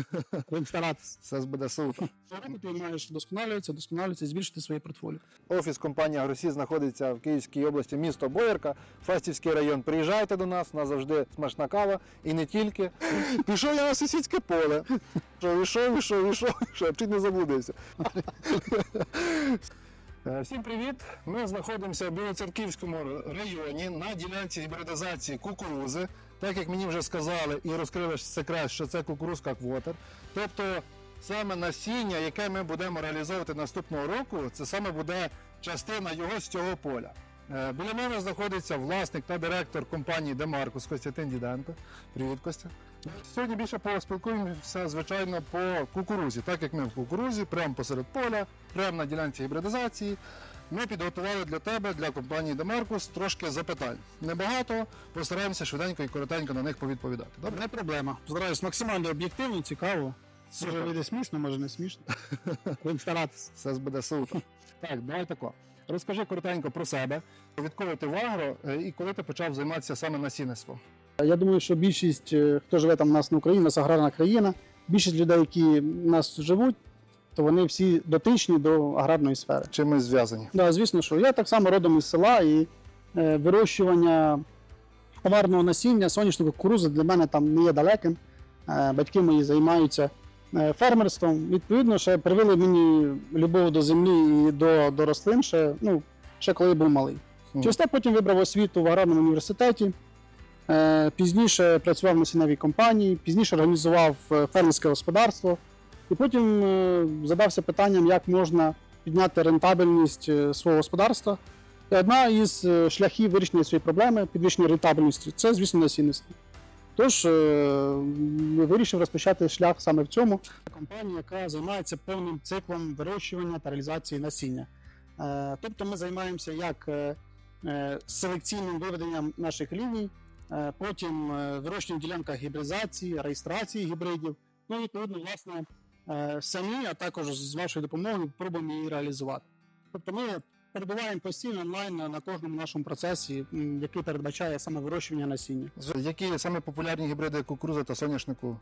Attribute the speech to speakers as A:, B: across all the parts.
A: Будемо старатися.
B: Все буде супер.
A: Ти маєш вдосконалюватися, вдосконалюватися, збільшити своє портфоліо.
B: Офіс компанії Агросі знаходиться в Київській області, місто Боярка, Фастівський район. Приїжджайте до нас, у нас завжди смачна кава і не тільки. Пішов я на сусідське поле. Що, Ішов, ішов, ішов, ішов, чуть не заблудився. Е, Всім привіт! Ми знаходимося в Білоцерківському районі на ділянці гібридизації кукурузи. Так як мені вже сказали і розкрили секрет, що це кукурузка квотер. Тобто саме насіння, яке ми будемо реалізовувати наступного року, це саме буде частина його з цього поля. Е, Біля мене знаходиться власник та директор компанії Демаркус Костянтин Діденко. Привіт, Костя. Сьогодні більше поспілкуємося, звичайно, по кукурузі. Так як ми в кукурузі, прямо посеред поля, прямо на ділянці гібридизації. Ми підготували для тебе, для компанії Демаркус, трошки запитань. Небагато, постараємося швиденько і коротенько на них повідповідати. Добре?
A: Не проблема. Стараюсь максимально об'єктивно, цікаво.
B: Супер.
A: Може вийде смішно, може не смішно. Будемо старатися.
B: Все буде супер. Так, давай тако. Розкажи коротенько про себе, від коли ти в агро е, і коли ти почав займатися саме насінництвом.
A: Я думаю, що більшість, е, хто живе там у нас на Україні, у нас аграрна країна, більшість людей, які в нас живуть, то вони всі дотичні до аграрної сфери.
B: Чим ми зв'язані?
A: Да, звісно, що я так само родом із села і е, вирощування товарного насіння, соняшного кукурузи для мене там не є далеким. Е, батьки мої займаються е, фермерством. Відповідно, ще привели мені любов до землі і до, до рослин ще, ну, ще коли я був малий.
B: Мгм.
A: Через те потім вибрав освіту в аграрному університеті. Е, Пізніше працював на сіневій компанії, пізніше організував е, фермерське господарство. І потім е, задався питанням, як можна підняти рентабельність е, свого господарства. І одна із е, шляхів вирішення цієї проблеми підвищення рентабельності це, звісно, насінництво. Тож вирішив розпочати шлях саме в цьому. Компанія, яка займається повним циклом вирощування та реалізації насіння. Тобто ми займаємося як селекційним виведенням наших ліній, потім вирощенням в ділянках гібридизації, реєстрації гібридів. Ну і відповідно, власне, самі, а також з вашою допомогою пробуємо її реалізувати. Тобто ми перебуваємо постійно онлайн на на кожному нашому процесі, який передбачає саме вирощування насіння.
B: Які саме популярні гібриди кукурузи та соняшнику?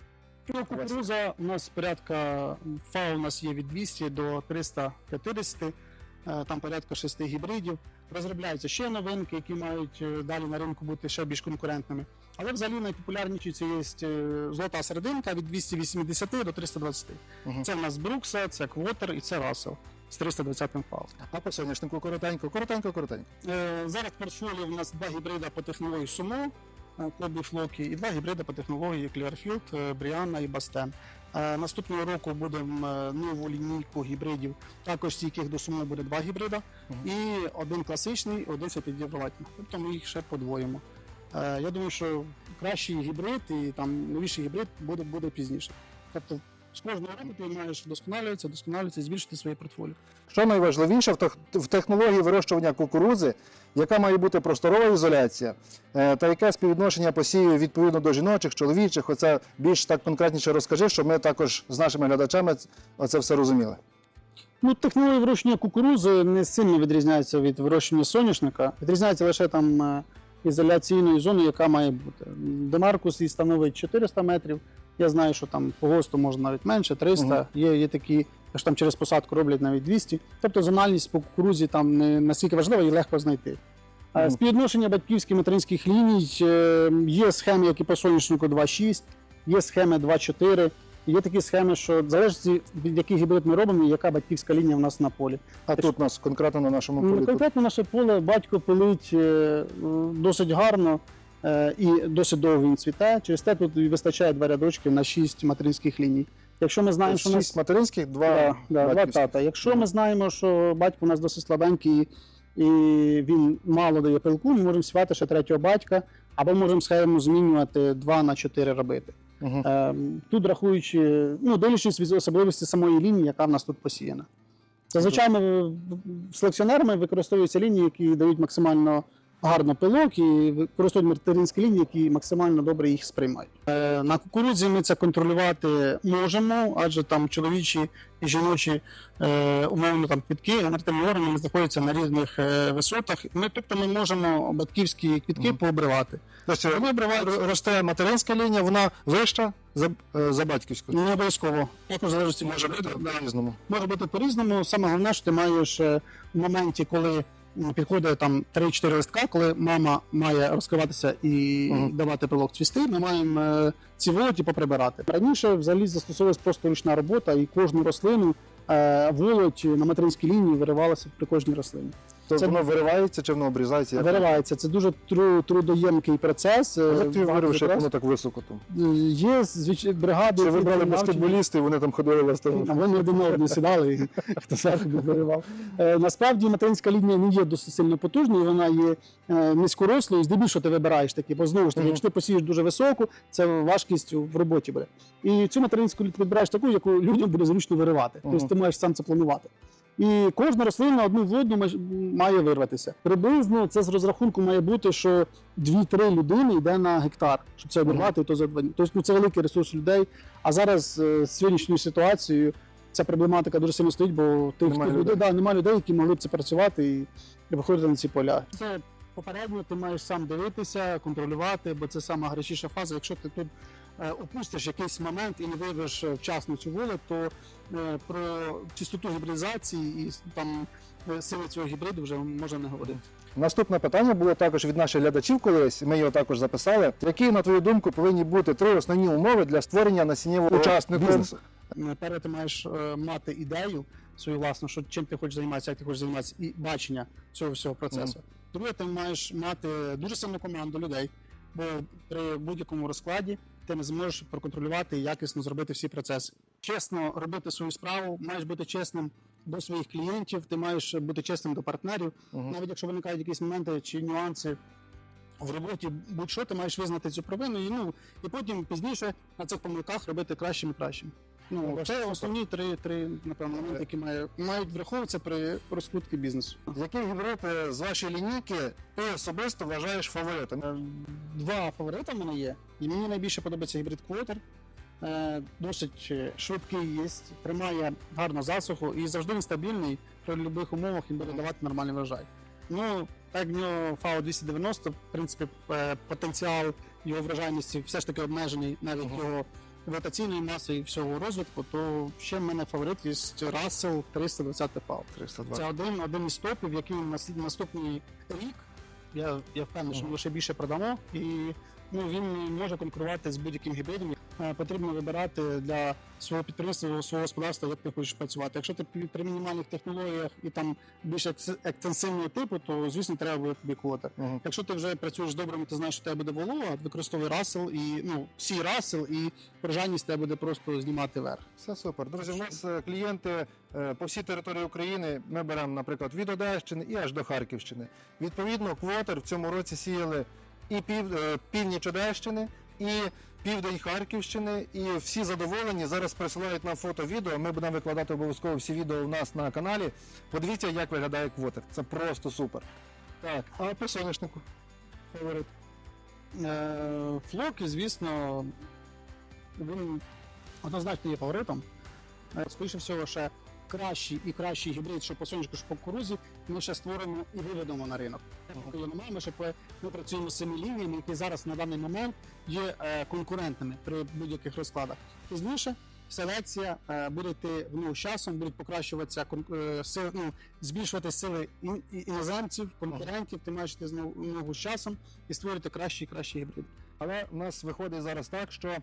A: Ну, кукуруза у нас порядка фау у нас є від 200 до 350, е, там порядка 6 гібридів. Розробляються ще новинки, які мають е, далі на ринку бути ще більш конкурентними. Але взагалі найпопулярніші це є е, золота серединка від 280 до 320.
B: Мгм.
A: Це в нас Брукса, це Квотер і це Рассел з 320 фау.
B: А по соняшнику коротенько, коротенько, коротенько.
A: Е, Зараз в портфоліо у нас два гібрида по технології Сумо, Клобі Флокі, і два гібриди по технології е, Бріанна і Бастен. Е, Наступного року будемо е, нову лінійку гібридів, також з яких до Сумо буде два гібрида,
B: Мгм.
A: і один класичний, один сертифікатний. Тобто ми їх ще подвоїмо. Е, Я думаю, що кращий гібрид і там новіший гібрид буде, буде пізніше. Тобто з кожного року ти маєш вдосконалюватися, вдосконалюватися і збільшити своє портфоліо.
B: Що найважливіше в технології вирощування кукурузи, яка має бути просторова ізоляція, е, та яке співвідношення посівів відповідно до жіночих, чоловічих. Оце більш так конкретніше розкажи, щоб ми також з нашими глядачами оце все розуміли.
A: Ну, технологія вирощення кукурузи не сильно відрізняється від вирощення соняшника. Відрізняється лише там ізоляційною зоною, яка має бути. Демаркус її становить 400 метрів. Я знаю, що там по ГОСТу можна навіть менше, 300.
B: Мгм.
A: Є, є такі, що там через посадку роблять навіть 200. Тобто зональність по кукурузі там не настільки важлива і легко знайти.
B: Мгм.
A: Співвідношення батьківських материнських ліній е, є схеми, як і по соняшнику 2.6, є схеми 2.4. Є такі схеми, що залежить від яких гібрид ми робимо, і яка батьківська лінія в нас на полі.
B: А тут у нас конкретно на нашому
A: Ну,
B: полі.
A: Конкретно наше поле батько пилить е, досить гарно е, і досить довго він цвіте. Через те тут вистачає два рядочки на шість материнських ліній. Якщо ми знаємо, що нас
B: материнських, два,
A: Да, да, два тата. Якщо ми знаємо, що батько у нас досить слабенький і він мало дає пилку, ми можемо сівати ще третього батька, або можемо схему змінювати 2 на 4 робити. Ем, Тут рахуючи, ну, дивлячись від особливості самої лінії, яка в нас тут посіяна. Зазвичай ми селекціонерами використовуються лінії, які дають максимально гарно пилок і використовують материнські лінії, які максимально добре їх сприймають. Е, На кукурудзі ми це контролювати можемо, адже там чоловічі і жіночі е, умовно там квітки генеративні органи знаходяться на різних е, висотах. Ми тобто ми можемо батьківські квітки
B: Мгм.
A: пообривати.
B: Тобто
A: Ми обриваємо
B: росте материнська лінія, вона вища за, за батьківську.
A: не обов'язково. Також залежить
B: Може бути
A: да.
B: по-різному.
A: Може бути по-різному. Саме головне, що ти маєш в моменті, коли підходить там 3-4 листка, коли мама має розкриватися і
B: Мгм.
A: давати пилок цвісти, ми маємо е, ці волоті поприбирати. Раніше взагалі застосовувалась просто ручна робота, і кожну рослину е, волоть на материнській лінії виривалася при кожній рослині.
B: Тобто
A: Це-
B: воно виривається чи воно обрізається? Як,
A: Виривається. Це дуже тру- трудоємкий процес. е,
B: як ти
A: багато
B: вирив, що воно так високо там?
A: Е, Є звич... бригади.
B: Чи вибрали баскетболісти, і вони там ходили
A: А Вони один одного сідали, і хто зверху виривав. Е, Насправді материнська лінія не є досить сильно потужною, вона є е, низькорослою, здебільшого ти вибираєш такі, бо знову ж таки, якщо ти посієш дуже високу, це важкість в роботі буде. І цю материнську лінію вибираєш таку, яку людям буде зручно виривати. Тобто ти маєш сам це планувати. І кожна рослина одну в одну має вирватися. Приблизно це з розрахунку має бути, що 2-3 людини йде на гектар, щоб це обірвати, то за два дні. Тобто ну, це великий ресурс людей. А зараз е, з сьогоднішньою ситуацією ця проблематика дуже сильно стоїть, бо тих,
B: Немає людей.
A: людей, да, немає людей, які могли б це працювати і, і виходити на ці поля. Це попередньо ти маєш сам дивитися, контролювати, бо це сама гарячіша фаза. Якщо ти тут опустиш якийсь момент і не виявиш е, вчасно цю волю, то е, про чистоту гібридизації і там е, сили цього гібриду вже можна не говорити.
B: Наступне питання було також від наших глядачів колись. Ми його також записали. Які, на твою думку, повинні бути три основні умови для створення насіннєвого
A: Учаснику.
B: бізнесу?
A: Наперед ти маєш е, мати ідею свою власну, що чим ти хочеш займатися, як ти хочеш займатися, і бачення цього всього процесу. Друге, ти маєш мати дуже сильну команду людей, бо при будь-якому розкладі ти не зможеш проконтролювати і якісно зробити всі процеси. Чесно робити свою справу, маєш бути чесним до своїх клієнтів, ти маєш бути чесним до партнерів.
B: Мгм.
A: Навіть якщо виникають якісь моменти чи нюанси в роботі, будь-що ти маєш визнати цю провину і ну і потім пізніше на цих помилках робити кращим і кращим. Ну це
B: супер.
A: основні три, три напевно моменти, які має, мають враховуватися при розкрутці бізнесу.
B: Який гібрид з вашої лінійки ти особисто вважаєш фаворитом?
A: Е, Два фаворита в мене є. І мені найбільше подобається гібрид Квотер. Досить е, швидкий є, тримає гарно засуху і завжди він стабільний при будь-яких умовах він буде давати нормальний врожай. Ну, так в нього FAO 290, в принципі, е, потенціал його врожайності все ж таки обмежений навіть
B: Мгм.
A: його вегетаційною маси і всього розвитку, то ще в мене фаворит є Russell 320 FAO.
B: 320.
A: Це один, один із топів, який на слід- наступний рік. Я, я впевнений, що ми ще більше продамо, і ну, він може конкурувати з будь-яким гібридом. Е, Потрібно вибирати для свого підприємства, свого господарства, як ти хочеш працювати. Якщо ти при- мінімальних технологіях і там більш екс- екстенсивного типу, то звісно треба буде тобі квота.
B: Мгм.
A: Якщо ти вже працюєш з добрими, ти знаєш, що тебе буде волога, використовуй расел і ну всі расел, і врожайність тебе буде просто знімати вверх.
B: Все супер. Друзі, у нас е, клієнти е, по всій території України. Ми беремо, наприклад, від Одещини і аж до Харківщини. Відповідно, квотер в цьому році сіяли і пів, північ Одещини, і південь Харківщини. І всі задоволені. Зараз присилають нам фото, відео. Ми будемо викладати обов'язково всі відео у нас на каналі. Подивіться, як виглядає квотер. Це просто супер. Так, а по соняшнику? Фаворит.
A: Е, Флоки, звісно, він однозначно є фаворитом. Е, Скоріше всього, ще кращий і кращий гібрид, що по сонячку, що по кукурузі, ми ще створимо і виведемо на ринок. Його немає, ми ще ми працюємо з цими лініями, які зараз на даний момент є е, конкурентними при будь-яких розкладах. Пізніше селекція е, буде йти в з часом, будуть покращуватися е, сили, ну, збільшувати сили і- іноземців, конкурентів. Ти маєш йти з ногу- з часом і створити кращий і кращий гібрид.
B: Але у нас виходить зараз так, що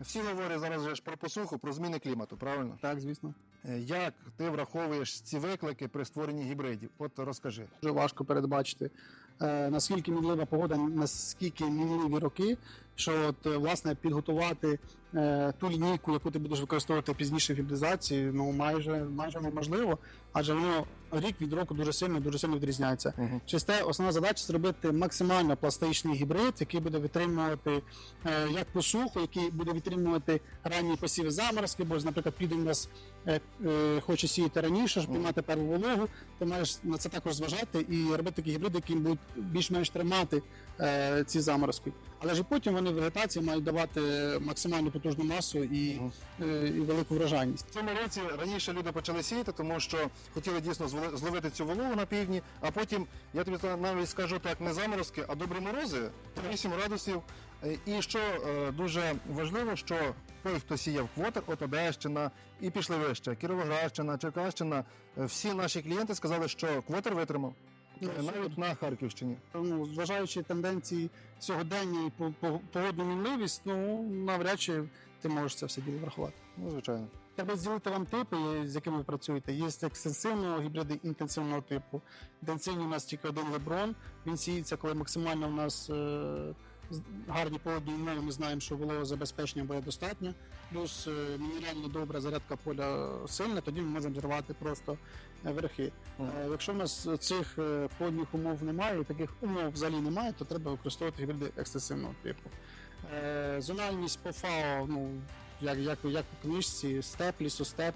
B: всі говорять зараз ж про посуху, про зміни клімату, правильно?
A: Так, звісно.
B: Е, Як ти враховуєш ці виклики при створенні гібридів? От розкажи.
A: Дуже важко передбачити, е, наскільки мінлива погода, наскільки мінливі роки, що от, е, власне підготувати ту лінійку, яку ти будеш використовувати пізніше в гібридизації, ну майже майже неможливо, адже воно рік від року дуже сильно дуже сильно відрізняється.
B: Мгм.
A: Через те основна задача зробити максимально пластичний гібрид, який буде витримувати е, як посуху, який буде витримувати ранні посіви заморозки, бо, наприклад, південь у нас е, е, хоче сіяти раніше, щоб мати перву вологу. Ти маєш на це також зважати і робити такі гібриди, які будуть більш-менш тримати е, ці заморозки. Але ж потім вони в вегетації мають давати максимально потужну масу і, е, і велику врожайність.
B: В цьому році раніше люди почали сіяти, тому що хотіли дійсно зловити цю вологу на півдні, а потім, я тобі навіть скажу так, не заморозки, а добрі морози, 8 градусів. Е, І що е, дуже важливо, що той, хто сіяв квотер, от Одещина і пішли вище, Кіровоградщина, Черкащина, всі наші клієнти сказали, що квотер витримав.
A: Ну,
B: Навіть на Харківщині.
A: ну, зважаючи тенденції сьогодення і по- по- погодну мінливість, ну навряд чи ти можеш це все діло врахувати.
B: Ну, звичайно.
A: Треба зділити вам типи, з якими ви працюєте. Є екстенсивного гібриди інтенсивного типу. Інтенсивний у нас тільки один леброн. Він сіється, коли максимально у нас е, гарні погодні умови. Ми знаємо, що вологозабезпечення буде достатньо. Плюс е, мінерально добра зарядка поля сильна, тоді ми можемо зривати просто е, верхи. Е, Якщо в нас цих погодних умов немає, таких умов взагалі немає, то треба використовувати гібриди екстенсивного типу. Зональність по ФАО, ну як, як, як у книжці, степ, лісостеп,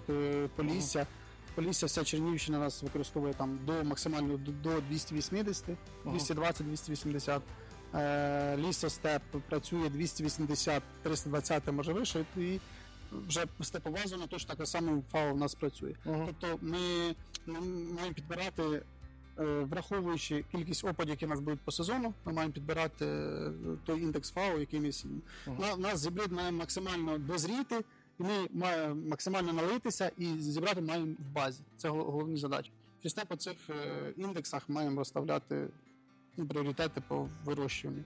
A: полісся. Полісся вся Чернігівщина нас використовує там до максимально до 280, 220-280. Е, лісостеп працює 280, 320 може вище, і вже степова зона точно так само ФАО в нас працює.
B: Мгм.
A: Тобто ми, ми маємо підбирати, е, враховуючи кількість опадів, які у нас будуть по сезону, ми маємо підбирати е, той індекс ФАО, який ми. На, у нас гібрид має максимально дозріти, і ми маємо максимально налитися і зібрати маємо в базі. Це гол- головні задачі. Через по цих індексах маємо розставляти пріоритети по вирощуванню.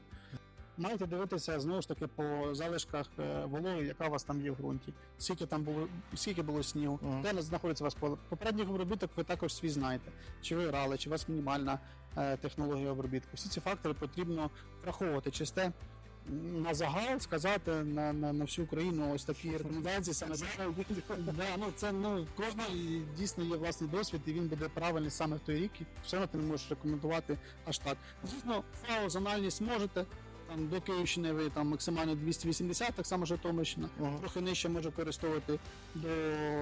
A: Маєте дивитися знову ж таки по залишках е, вологи, яка у вас там є в ґрунті. Скільки там було, скільки було снігу,
B: Мгм.
A: де знаходиться у вас поле. Попередніх обробіток ви також свій знаєте. Чи ви грали, чи у вас мінімальна е, технологія обробітку. Всі ці фактори потрібно враховувати. Через те м, на загал сказати на, на, на всю Україну ось такі рекомендації саме да, ну це ну кожний дійсно є власний досвід, і він буде правильний саме в той рік. І все одно ти не можеш рекомендувати аж так. Звісно, ФАО зональність можете. Там до Київщини ви там максимально 280, так само Житомирщина.
B: Мгм.
A: Трохи нижче може використовувати до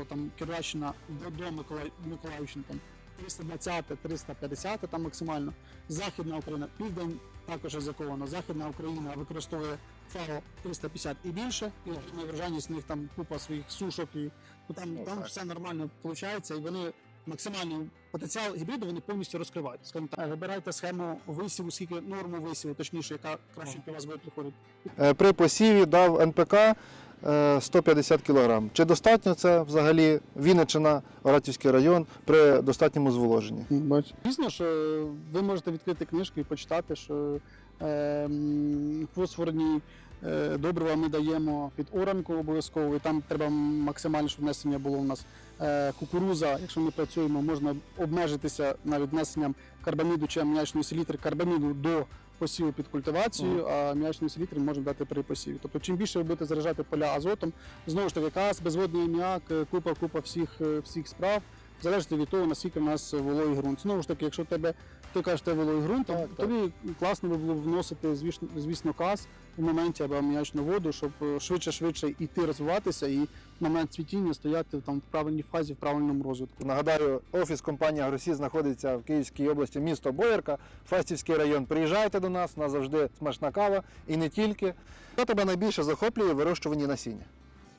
A: там Кіровоградщина, до, до Миколаїв, Миколаївщини там 320, 350 там максимально. Західна Україна, південь також ризиковано. Західна Україна використовує ФАО 350 і більше, і отримує вражальність, них там купа своїх сушок, і ну, там,
B: Ну,
A: там все нормально виходить, і вони максимальний потенціал гібриду вони повністю розкривають. Скажімо так, вибирайте схему висіву, скільки норму висіву, точніше, яка краще для вас буде приходити.
B: Е, При посіві дав НПК 150 кг. Чи достатньо це взагалі Вінниччина, Оратівський район при достатньому зволоженні?
A: Бач. Звісно, що ви можете відкрити книжку і почитати, що е, фосфорні е, добрива ми даємо під оранку обов'язково, і там треба максимальне, щоб внесення було у нас. Е, кукуруза, якщо ми працюємо, можна обмежитися навіть внесенням карбаміду чи аміачної селітри карбаміду до посіву під культивацію, а м'ячний селітр може дати при посіві. Тобто, чим більше ви будете заражати поля азотом, знову ж таки, каз, безводний аміак, е, купа, купа всіх, е, всіх справ. Залежить від того, наскільки в нас вологий ґрунт. Знову ж таки, якщо тебе ти кажеш, що вологий ґрунт, то тобі класно би було вносити, звісно, звісно, каз в моменті або аміачну воду, щоб швидше-швидше йти розвиватися і в момент цвітіння стояти там в правильній фазі, в правильному розвитку.
B: Нагадаю, офіс компанії Агросі знаходиться в Київській області, місто Боярка, Фастівський район. Приїжджайте до нас, у нас завжди смачна кава і не тільки. Що тебе найбільше захоплює в вирощуванні насіння?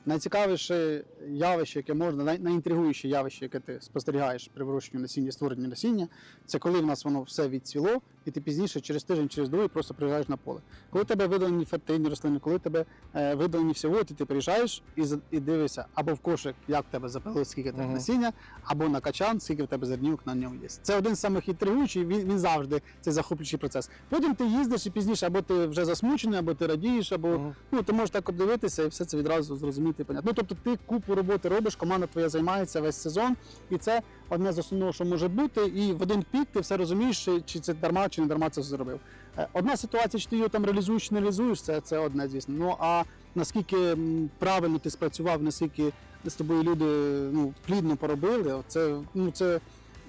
A: Найцікавіше явище, яке можна, най, найінтригуюче явище, яке ти спостерігаєш при вирощуванні насіння, створенні насіння, це коли в нас воно все відцвіло, і ти пізніше через тиждень, через другий просто приїжджаєш на поле. Коли тебе видалені фертильні рослини, коли тебе е, видалені всього, ти, ти приїжджаєш і, і дивишся або в кошик, як в тебе запили, скільки тебе
B: Мгм.
A: насіння, або на качан, скільки в тебе зернівок на ньому є. Це один з самих інтригуючих, він, він завжди цей захоплюючий процес. Потім ти їздиш і пізніше, або ти вже засмучений, або ти радієш, або
B: Мгм.
A: Ну, ти можеш так обдивитися і все це відразу зрозуміти. Понятно. Ну, тобто ти купу роботи робиш, команда твоя займається весь сезон, і це одне з основного, що може бути. І в один пік ти все розумієш, чи це дарма, чи не дарма це зробив. Е, Одна ситуація, чи ти його там реалізуєш, чи не реалізуєш, це, це одне, звісно. Ну а наскільки правильно ти спрацював, наскільки з тобою люди ну, плідно поробили, це, ну, це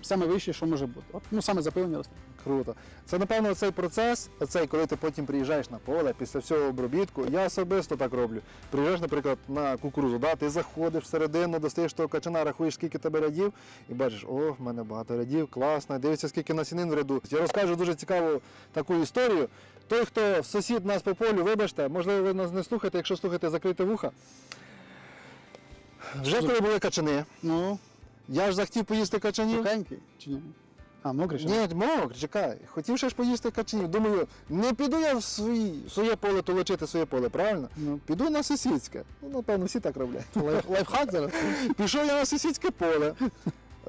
A: саме вище, що може бути. От, ну, саме рослин.
B: Круто. Це напевно цей процес, оцей, коли ти потім приїжджаєш на поле після всього обробітку. Я особисто так роблю. Приїжджаєш, наприклад, на кукурузу, да, ти заходиш всередину, достаєш того качана, рахуєш, скільки тебе рядів, і бачиш, о, в мене багато рядів, класно, дивишся, скільки насінин в ряду. Я розкажу дуже цікаву таку історію. Той, хто сусід нас по полю, вибачте, можливо, ви нас не слухаєте, якщо слухаєте, закрийте вуха. Вже коли були качани,
A: Ну,
B: я ж захотів поїсти качанів.
A: сухенький чи ні? А, мокрий ще?
B: Ні, мокрий, чекай. Хотів ще ж поїсти качанів. Думаю, не піду я в свої, своє поле толочити своє поле, правильно?
A: Ну,
B: Піду на сусідське. Ну, напевно, всі так роблять.
A: лайф, лайфхак зараз?
B: Пішов я на сусідське поле.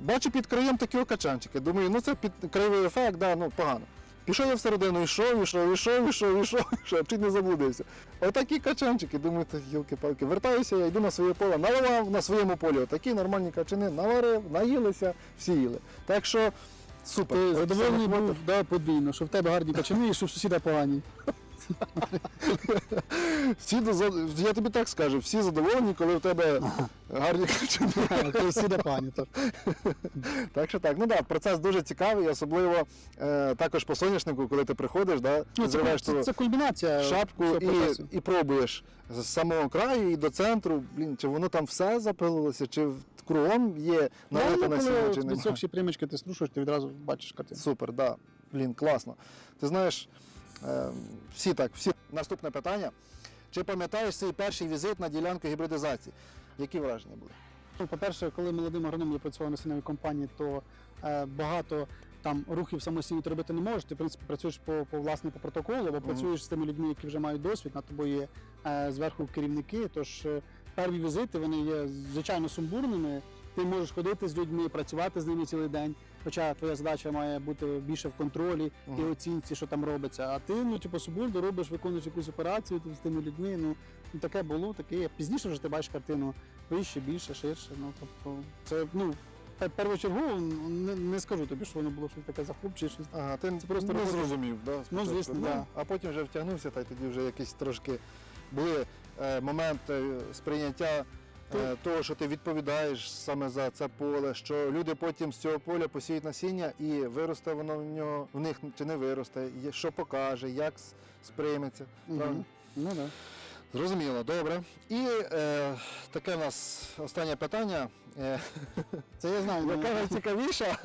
B: Бачу під краєм такі качанчики. Думаю, ну це під краєвий ефект, да, ну погано. Пішов я всередину, йшов, йшов, йшов, йшов, йшов, йшов, чуть не заблудився. Отакі качанчики, думаю, та гілки-палки. Вертаюся, я йду на своє поле, наливав на своєму полі отакі нормальні качани, наварив, наїлися, всі їли. Так що супер.
A: Ти задоволений був да, подвійно, що в тебе гарні качани і що в сусіда погані.
B: Всі доза- я тобі так скажу, всі задоволені, коли в тебе гарні качани.
A: Ти погані. то.
B: Так що так, ну так, процес дуже цікавий, особливо е, також по соняшнику, коли ти приходиш, да,
A: Ну, це,
B: зриваєш
A: це,
B: ту
A: це кульмінація
B: шапку і,
A: процесу.
B: і пробуєш з самого краю і до центру, блін, чи воно там все запилилося, чи в- кругом є
A: ну,
B: насіння, чи
A: коли
B: немає.
A: відсохші примічки ти струшуєш, ти відразу бачиш картину.
B: Супер, да. Блін, класно. Ти знаєш, е, всі так, всі. Наступне питання. Чи пам'ятаєш свій перший візит на ділянку гібридизації? Які враження були?
A: Ну, По-перше, коли молодим агрономом я працював на сіновій компанії, то е, багато там рухів самостійно ти робити не можеш. Ти в принципі працюєш по, по власне по протоколу, або працюєш з тими людьми, які вже мають досвід, над тобою є е, зверху керівники. Тож перві візити вони є звичайно сумбурними. Ти можеш ходити з людьми, працювати з ними цілий день. Хоча твоя задача має бути більше в контролі і оцінці, що там робиться. А ти, ну, типу, субурду робиш, виконуєш якусь операцію ти з тими людьми. Ну, ну таке було, таке. є. Пізніше вже ти бачиш картину вище, більше, ширше. Ну тобто, це ну пер- першочергово не, не скажу тобі, що воно було щось таке захопче, щось.
B: Ага, ти
A: Це просто
B: не зрозумів, да, спочатку.
A: звісно, да.
B: А потім вже втягнувся, та й тоді вже якісь трошки були е, моменти сприйняття. е, Того, що ти відповідаєш саме за це поле, що люди потім з цього поля посіють насіння і виросте воно в нього в них чи не виросте, що покаже, як сприйметься.
A: Мгм. Ну да.
B: Зрозуміло, добре. І е, таке у нас останнє питання. Е,
A: Це я знаю.
B: яка
A: ну,
B: найцікавіша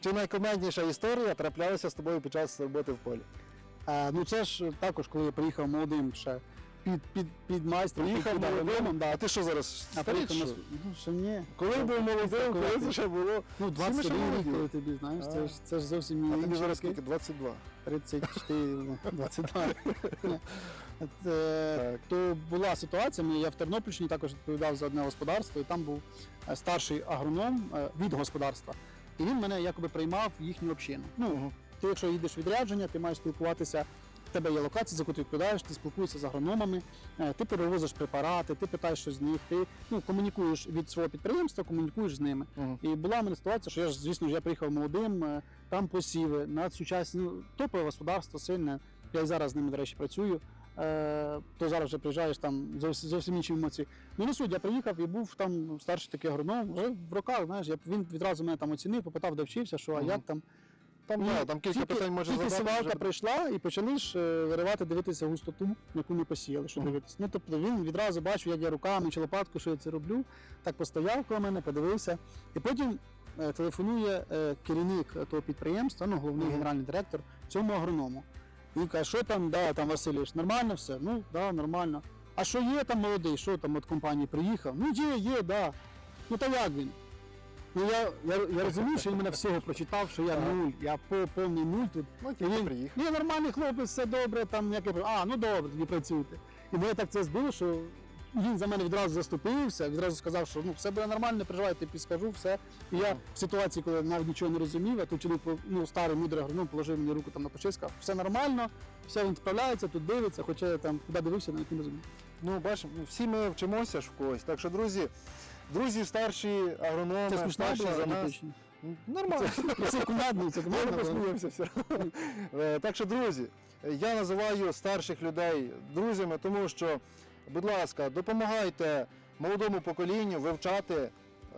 B: чи найкомедніша історія траплялася з тобою під час роботи в полі?
A: А, ну це ж також, коли я приїхав молодим ще під, під, під майстром,
B: Приїхав
A: під
B: молодим,
A: да.
B: А ти що зараз?
A: А
B: старий, що?
A: ну, ще ні.
B: Коли був молодим, коли це ще було?
A: Ну,
B: Всі ми
A: 21
B: ще
A: рік,
B: молоді.
A: коли тобі знаєш, це ж це ж зовсім
B: А тобі зараз скільки? 22.
A: 34, ну, 22. Е,
B: Так.
A: То була ситуація, я в Тернопільщині також відповідав за одне господарство, і там був е, старший агроном е, від господарства. І він мене якоби приймав в їхню общину. Ну, ти, якщо їдеш відрядження, ти маєш спілкуватися. Тебе є локація, за яку ти відповідаєш, ти спілкуєшся з агрономами, е, ти перевозиш препарати, ти питаєш щось з них, ти ну, комунікуєш від свого підприємства, комунікуєш з ними.
B: Мгм.
A: І була в мене ситуація, що я ж, звісно я приїхав молодим, е, там посіви, надсучасні, ну, топове господарство сильне. Я і зараз з ними, до речі, працюю. Е, то зараз вже приїжджаєш там зовсім, зовсім інші емоції. Ну не суть, я приїхав і був там старший такий агроном, вже в роках, знаєш, я, він відразу мене там оцінив, попитав, де вчився, що, а як там.
B: Там,
A: Ну,
B: да, там кілька
A: тільки,
B: питань може
A: тільки
B: задати.
A: сівалка
B: вже-
A: прийшла і почали ж е, виривати, дивитися густоту, яку ми посіяли, що дивитися. Ну тобто він відразу бачив, як я руками чи лопаткою, що я це роблю. Так постояв коло мене, подивився. І потім е, телефонує е, керівник того підприємства, ну головний
B: Мгм.
A: генеральний директор цьому агроному. Він каже, що там, да, там Васильович, нормально все? Ну, да, нормально. А що є там молодий, що там від компанії приїхав? Ну є, є, да. Ну та як він? Ну я, я, я розумію, що він мене всього прочитав, що я нуль, я по повний нуль тут.
B: Ну,
A: І
B: тільки
A: він,
B: приїхав.
A: ні, нормальний хлопець, все добре, там ніяке. А, ну добре, тоді працюйте. І мене так це збило, що він за мене відразу заступився, відразу сказав, що ну все буде нормально, не переживайте, підскажу, все. І я в ситуації, коли навіть нічого не розумів, а тут чоловік, ну, старий мудрий агроном, положив мені руку там на плече, сказав, все нормально, все він справляється, тут дивиться, хоча я там куди дивився, навіть не розумів.
B: Ну, бачимо, ну, всі ми вчимося ж в когось. Так що, друзі, друзі, старші агрономи,
A: Це смішна
B: старші за нас.
A: аналітично.
B: Нормально.
A: Це кумедно, це
B: Ми посміємося все. Е, Так що, друзі, я називаю старших людей друзями, тому що будь ласка, допомагайте молодому поколінню вивчати,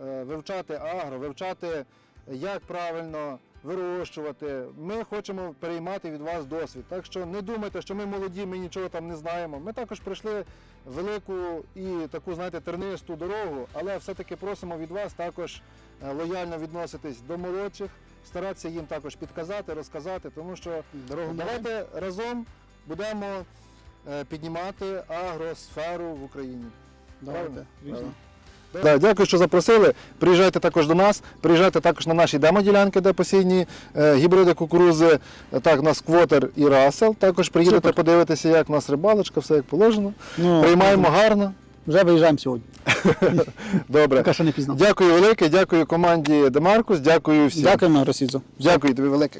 B: е, вивчати агро, вивчати, як правильно вирощувати. Ми хочемо переймати від вас досвід. Так що не думайте, що ми молоді, ми нічого там не знаємо. Ми також пройшли велику і таку, знаєте, тернисту дорогу, але все-таки просимо від вас також е, лояльно відноситись до молодших, старатися їм також підказати, розказати, тому що
A: Дорогу
B: давайте разом будемо е, піднімати агросферу в Україні.
A: Давайте,
B: Правильно? Дякую, що запросили. Приїжджайте також до нас, приїжджайте також на наші демоділянки, де посійні е, гібриди кукурузи. Так, у нас квотер і расел. Також приїдете
A: Супер.
B: подивитися, як у нас рибалочка, все як положено.
A: Ну,
B: Приймаємо гарно.
A: Вже виїжджаємо сьогодні.
B: Добре.
A: Поки що не пізно.
B: Дякую велике, дякую команді Демаркус, дякую всім.
A: Дякуємо, Росідзо.
B: Дякую тобі велике.